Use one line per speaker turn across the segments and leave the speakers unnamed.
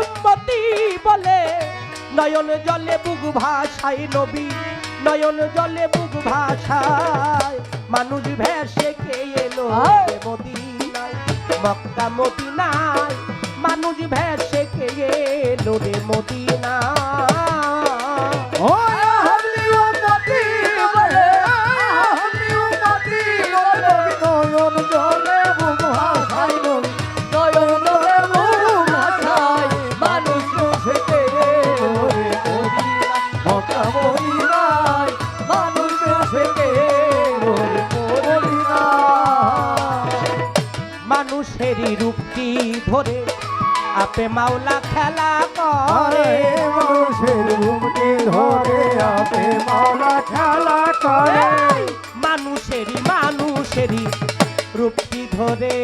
উম্মতি বলে। নয়ন জলে বুক ভাষায় নবী নয়ন জলে বুক ভাষায় মানুষ ভেসে কে এলো মদিনায়? মক্কা মদিনায় মানুষ ভেসে কে এলো রে মদিনায়? আপে মাওলা খেলা করে।
মানুষের রূপটি ধরে আপে মাওলা খেলা করে।
মানুষেরই মানুষেরই রূপটি ধরে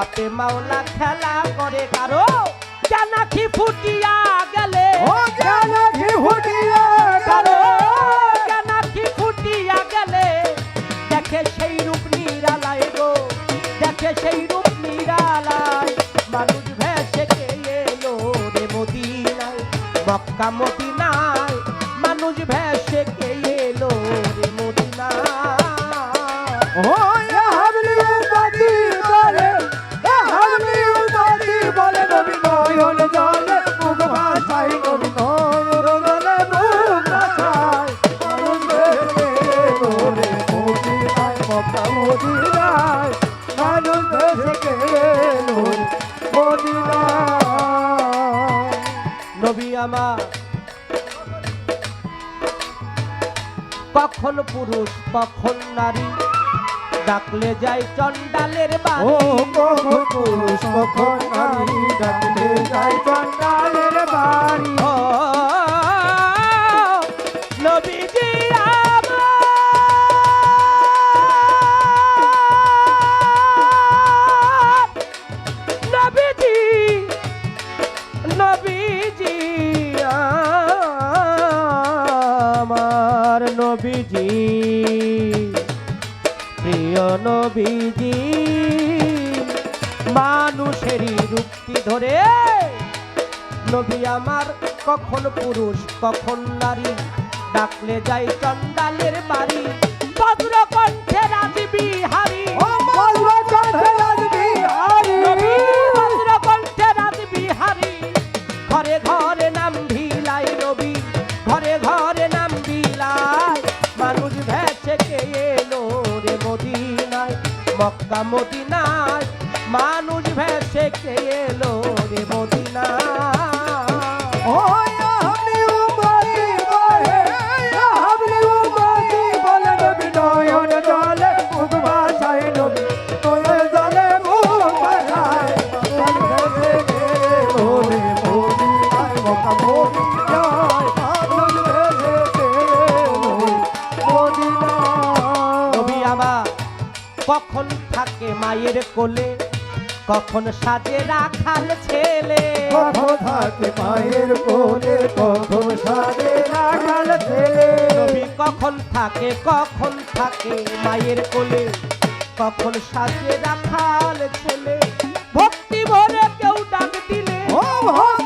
আপে মাওলা খেলা করে কারও জানাকি ফুটিয়া দেখে সেই রূপ নিরালায়। মানুষ ভেসে এলো রে মদিনায়। মক্কা মদিনায় পুরুষ কখন নারী? ডাকলে যাই চন্ডালের
ও
বাড়ি
কখন পুরুষ কখন নারী? ডাকলে যাই চন্ডালের বাড়ি।
নবীজি প্রিয় নবীজি মানুষেরই রূপটি ধরে, নবী আমার কখন পুরুষ, কখন নারী, ডাকলে যাই চন্দালের বাড়ি ভদ্র কখন থাকে মায়ের কোলে? কখন সাজে রাখাল ছেলে?
কখন থাকে মায়ের কোলে? কখন সারে রাখাল ছেলে?
কখন থাকে কখন থাকে মায়ের কোলে? কখন সাজে রাখাল ছেলে? ভক্তি ভরে কেউ ডাক দিলে?
ও ভক্তি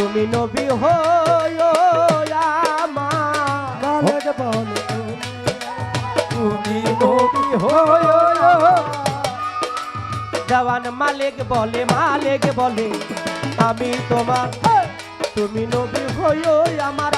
তুমি নবী
বলে তুমি নবী
দেওয়ান মালিক বলে মালিক বলে আমি তোমার তুমি নবী হইও আমার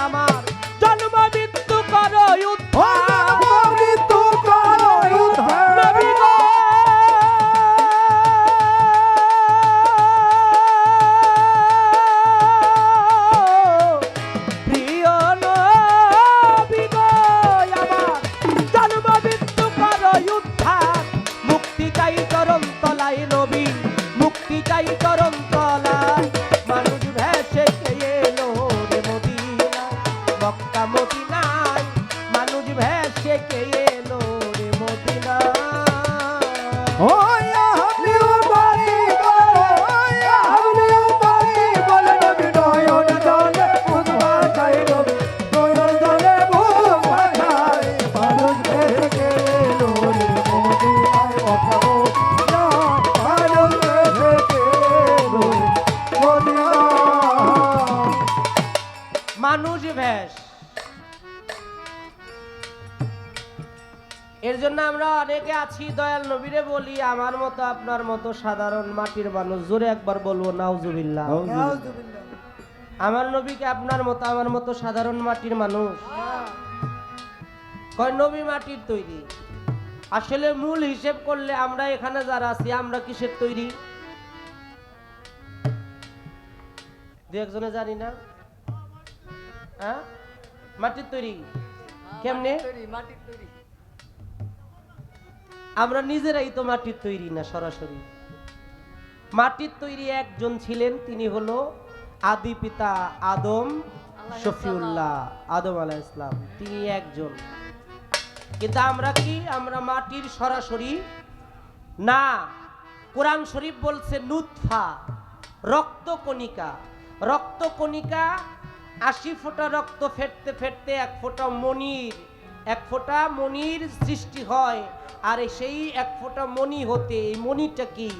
এর জন্য আমরা অনেকে আছি দয়াল নবীরে বলি আমার মতো আপনার মতো সাধারণ মাটির মানুষ জোরে একবার বলব নাউজুবিল্লাহ। আমার নবীকে আপনার মতো আমার মতো সাধারণ মাটির মানুষ। কয় নবী মাটির তৈরি? আসলে মূল হিসেব করলে আমরা এখানে যারা আছি আমরা কিসের তৈরি? দু একজনে জানি না? হ্যাঁ? মাটির তৈরি? কেমনে? আমরা নিজেরাই তো মাটির তৈরি না সরাসরি। মাটির তৈরি একজন ছিলেন তিনি হলো আদি পিতা আদম শফিউল্লাহ আদম আলাহ ইসলাম তিনি একজন। কিন্তু আমরা কি? আমরা মাটির সরাসরি না। কোরআন শরীফ বলছে নুৎফা রক্তকণিকা। রক্তকণিকা আশি ফোঁটা রক্ত ফেটতে ফেটতে এক ফোঁটা মনির এক ফোঁটা মনির সৃষ্টি হয়, আর সেই এক ফোঁটা মণি হতে এই মণিটা কি?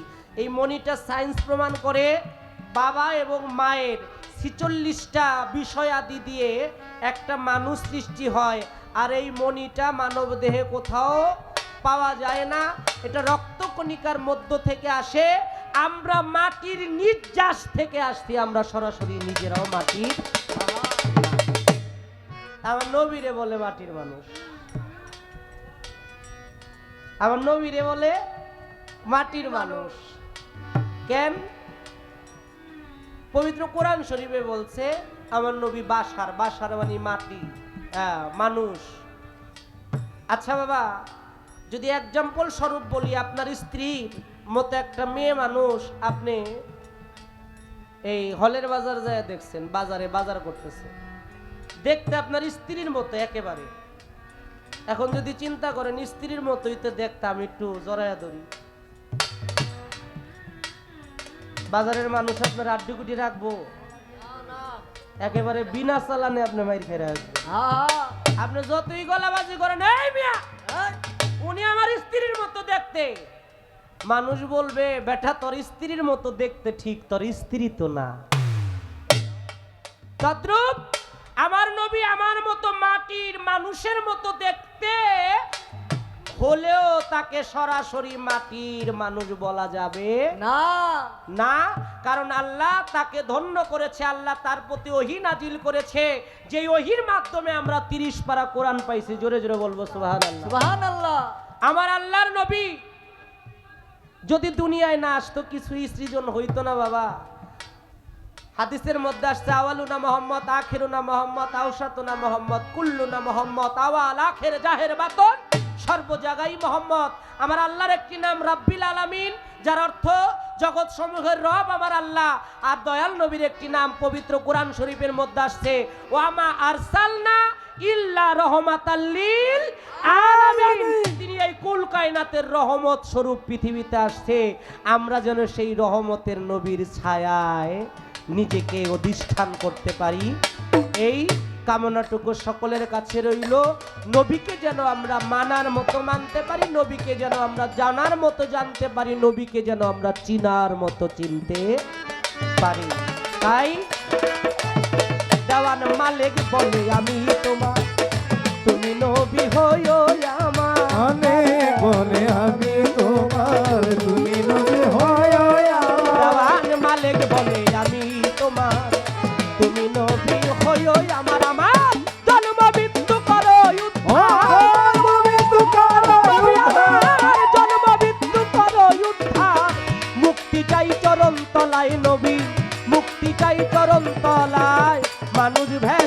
এই মণিটা সায়েন্স প্রমাণ করে বাবা এবং মায়ের ছিচল্লিশটা বিষয় আদি দিয়ে একটা মানুষ সৃষ্টি হয়, আর এই মণিটা মানব দেহে কোথাও পাওয়া যায় না। এটা রক্তকণিকার মধ্য থেকে আসে, আমরা মাটির নির্যাস থেকে আসছি, আমরা সরাসরি নিজেরাও মাটির আমার নবীরে বলে মাটির মানুষ। আমার নবীরে বলে মাটির মানুষ। কেন? পবিত্র কোরআন শরীফে বলছে, আমার নবী বাসার বাসার মানে মাটি মানুষ। আচ্ছা বাবা, যদি এক্সাম্পল স্বরূপ বলি, আপনার স্ত্রীর মতো একটা মেয়ে মানুষ আপনি এই হলের বাজার যায় দেখছেন, বাজারে বাজার করতেছে। দেখতে আপনার স্ত্রীর মতো একেবারে। এখন যদি চিন্তা করেন স্ত্রীর মতোই তো দেখতে আমি একটু জড়াইয়া ধরি। বাজারের মানুষ আপনার আড্ডি কুটি রাখব? একেবারে বিনা চালানে আপনি মাইর ফেরে আসবে আপনি যতই গলাবাজি করেন এই মিয়া! উনি আমার স্ত্রীর মতো দেখতে। মানুষ বলবে বেটা তোর স্ত্রীর মতো দেখতে ঠিক তোর স্ত্রী তো না। তদ্রুপ আমার নবী আমার মতো মাটির মানুষের মতো দেখতে হলেও তাকে সরাসরি মাটির মানুষ বলা যাবে
না।
না কারণ আল্লাহ তাকে ধন্য করেছে আল্লাহ তার প্রতি ওহি নাজিল করেছে। যে ওহির মাধ্যমে আমরা তিরিশ পারা কোরআন পাইছি জোরে জোরে বলব
সুবহান আল্লাহ
আমার আল্লাহর নবী যদি দুনিয়ায় না আসতো কিছুই সৃজন হইতো না বাবা। হাদিসের মধ্যে আসছে, আওয়ালুনা মোহাম্মদ, আখেরুনা মোহাম্মদ আউসাতুনা মোহাম্মদ, কুল্লুনা মোহাম্মদ, আওয়াল আখের জাহের বাতন সর্ব জায়গায় মোহাম্মদ। আমার আল্লাহর একটি নাম রাব্বিল আলামিন, যার অর্থ জগৎ সমূহের রব আমার আল্লাহ। আর দয়াল নবীর একটি নাম পবিত্র কোরআন শরীফের মধ্যে আসছে, ওয়ামা আরসালনা ইল্লা রহমাতাল্লিল আলামিন। তিনি এই কুল কায়নাতের রহমত স্বরূপ পৃথিবীতে আসছে। আমরা যেন সেই রহমতের নবীর ছায়ায় নিজেকে অধিষ্ঠান করতে পারি। এই কামনাটুকু সকলের কাছে রইল। নবীকে যেন আমরা মানার মতো মানতে পারি, নবীকে যেন আমরা জানার মতো জানতে পারি, নবীকে যেন আমরা চিনার মতো চিনতে পারি। তাই দেওয়ান মালিক বলে আমি তোমার। তুমি নবী হইও তলায়
নবী মুক্তি চাই চরণ তলায়। মানুষ ভে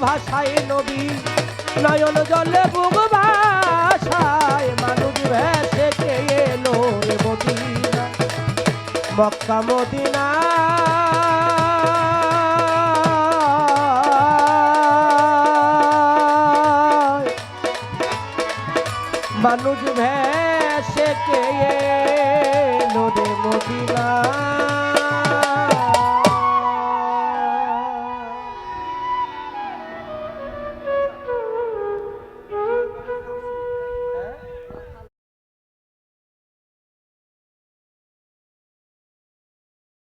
ভাষায় নবী। নয়ন জলে বুক ভাষায় মানুষ ভেসে এলো মদিনা। Mecca Medina. মানুষ ভেসে কে রে মদিনা।